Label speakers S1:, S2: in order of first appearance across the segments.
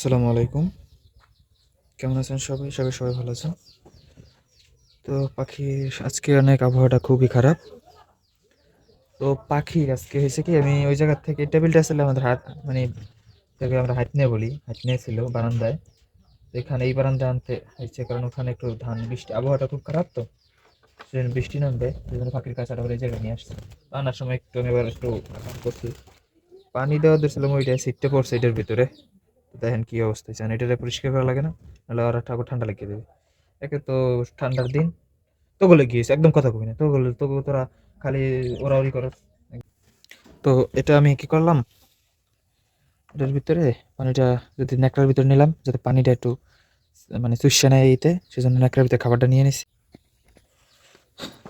S1: আসসালামু আলাইকুম। কেমন আছেন সবাই? সবাই সবাই ভালো আছেন। তো পাখির আজকে অনেক আবহাওয়াটা খুবই খারাপ। তো পাখি আজকে হয়েছে কি, আমি ওই জায়গার থেকে টেবিলটা আসলে আমাদের হাত মানে যাকে আমরা হাঁটনে বলি, হাঁটনে ছিল বারান্দায়। এখানে এই বারান্দায় আনতে হয়েছে, কারণ ওখানে একটু ধান, বৃষ্টি আবহাওয়াটা খুব খারাপ তো। সেজন্য বৃষ্টি নামবে সেই জন্য পাখির বলে এই জায়গায় নিয়ে আসছে। আনার সময় একটু আমি এবার একটু করছি। পানি দেওয়া দিয়েছিলাম ওইটা সিটটা পড়ছে এটার ভিতরে। দেখেন কি অবস্থা হয়েছে। এটা পরিষ্কার করা লাগে না, নাহলে ওরা ঠাকুর ঠান্ডা লাগিয়ে দেবে। একে তো ঠান্ডার দিন। তো বলে গিয়েছে, একদম কথা কবি না। তো বলে তো তোরা খালি ওরাওরি করো। তো এটা আমি কি করলাম? এটার ভিতরে পানিটা যদি ন্যাকড়ার ভিতরে নিলাম, যাতে পানিটা একটু মানে চুষে নেয় এইতে সেজন্য ন্যাকড়ার ভিতরে খাবারটা নিয়ে নিছি।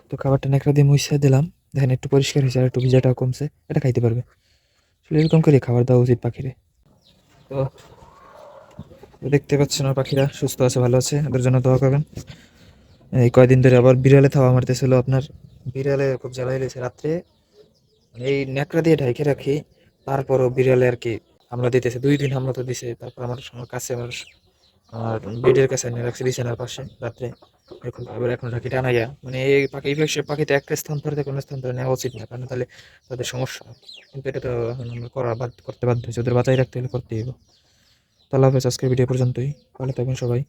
S1: তো খাবারটা ন্যাকড়া দিয়ে মুছে দিলাম। দেখেন একটু পরিষ্কার হয়েছে, আর একটু ভিজাটাও কমছে। এটা খাইতে পারবে। আসলে এরকম করে খাবার দেওয়া উচিত পাখিরে। তো দেখতে পাচ্ছেন আমার পাখিরা, সুস্থ আছে, ভালো আছে, ওদের জন্য দোয়া করবেন। এই কয়দিন ধরে আবার বিড়ালে থাওয়া মারতেছিল আপনার। বিড়ালে খুব জ্বালাই লেগেছে রাত্রে। এই ন্যাকড়া দিয়ে ঢাইকে রাখি, তারপরও বিড়ালে আর কি হামলা দিতেছে, দুই দিন হামলা তো দিছে, তারপর আমার কাছে আমার আমার বেডের কাছে নিয়ে রাখছে বিছানার পাশে, রাত্রে। এখন আবার এখন রাখি, টানা গিয়া মানে এই পাখি পাখি- পাখিতে একটা স্থান ধরে কোনো স্থান ধরে নেওয়া উচিত না, কারণ তাহলে তাদের সমস্যা। কিন্তু এটা তো এখন আমরা করা বাদ, করতে বাধ্য হয়েছে। ওদের বাঁচাই রাখতে হলে করতেই হবে। তাহলে হাফেজ, আজকের ভিডিও পর্যন্তই। ভালো থাকবেন সবাই।